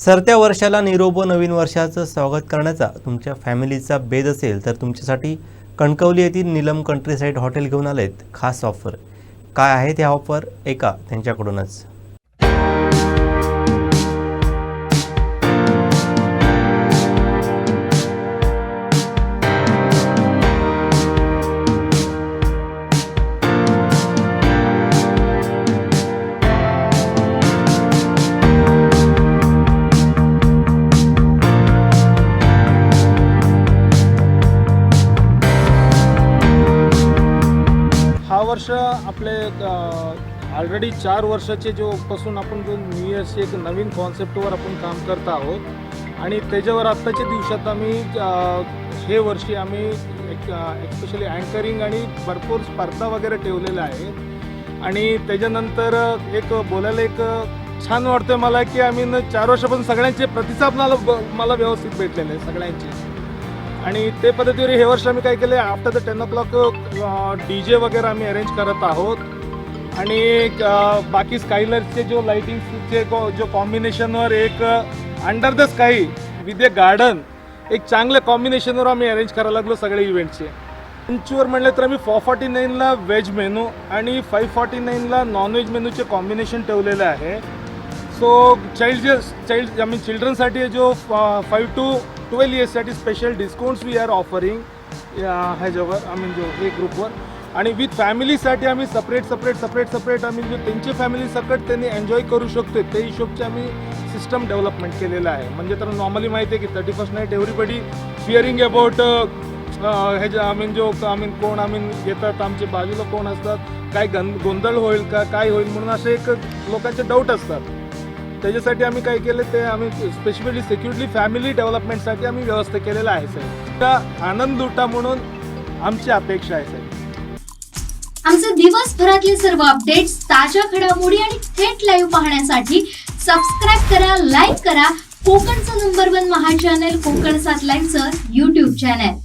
सरत्या वर्षाला निरोप व नवीन वर्षाचं स्वागत करण्याचा तुमच्या फॅमिलीचा बेद असेल तर तुमच्यासाठी कणकवली येथील नीलम कंट्रीसाईड हॉटेल घेऊन आलेत. खास ऑफर काय आहे त्या ऑफर ऐका त्यांच्याकडूनच. वर्ष आपले ऑलरेडी चार वर्षाचे जो पासून आपण जो न्यू इयर्सचे एक नवीन कॉन्सेप्टवर आपण काम करत आहोत. आणि त्याच्यावर आत्ताच्या दिवसात आम्ही हे वर्षी आम्ही एक एक्स्पेशली अँकरिंग आणि भरपूर स्पर्धा वगैरे ठेवलेल्या आहे आणि त्याच्यानंतर एक बोलायला एक छान वाटतं मला की आम्ही न चार वर्षापासून सगळ्यांचे प्रतिसाद मला ब- मला व्यवस्थित भेटलेले आहे सगळ्यांचे. आणि ते पद्धतीवर हे वर्ष आम्ही काय केलं after the ten o'clock D J वगैरे आम्ही अरेंज करत आहोत. आणि बाकी स्कायलरचे जो लाईटिंगचे जो कॉम्बिनेशनवर एक under the sky with a garden एक चांगल्या कॉम्बिनेशनवर आम्ही अरेंज करायला लागलो सगळे इव्हेंटचे लंचवर म्हणलं तर आम्ही फोर फॉर्टी नाईनला व्हेज मेनू आणि फाईव्ह फॉर्टी नाईनला नॉनव्हेज मेनूचे कॉम्बिनेशन ठेवलेलं आहे. So child child I mean चिल्ड्रनसाठी जो five to twelve इयर्ससाठी special discounts we are offering ह्याच्यावर आय मीन जो हे ग्रुपवर आणि विथ फॅमिलीसाठी आम्ही सपरेट सपरेट सपरेट सपरेट आम्ही जे त्यांची फॅमिली सकट त्यांनी एन्जॉय करू शकतो ते हिशोबचे आम्ही सिस्टम डेव्हलपमेंट केलेलं आहे. म्हणजे तर नॉर्मली माहिती आहे की thirty first night everybody fearing about ह्याच्या आय मीन जो आय मीन कोण आय मीन येतात आमचे बाजूला कोण असतात काय गं गोंधळ होईल का काय होईल म्हणून असे एक लोकांचे डाऊट असतात. त्याच्यासाठी आम्ही काय केलं ते आम्ही स्पेशली सिक्युरिटी फॅमिली डेव्हलपमेंटसाठी आम्ही व्यवस्था केलेला आहे सर त्या आनंद लुटा म्हणून आमची अपेक्षा आहे सर आमचे दिवसभरातले सर्व अपडेट्स ताज्या घडामोडी आणि थेट लाईव्ह पाहण्यासाठी सबस्क्राईब करा लाईक करा. कोकणचं नंबर वन महा चॅनल कोकण सात लाईव्हचं युट्यूब चॅनल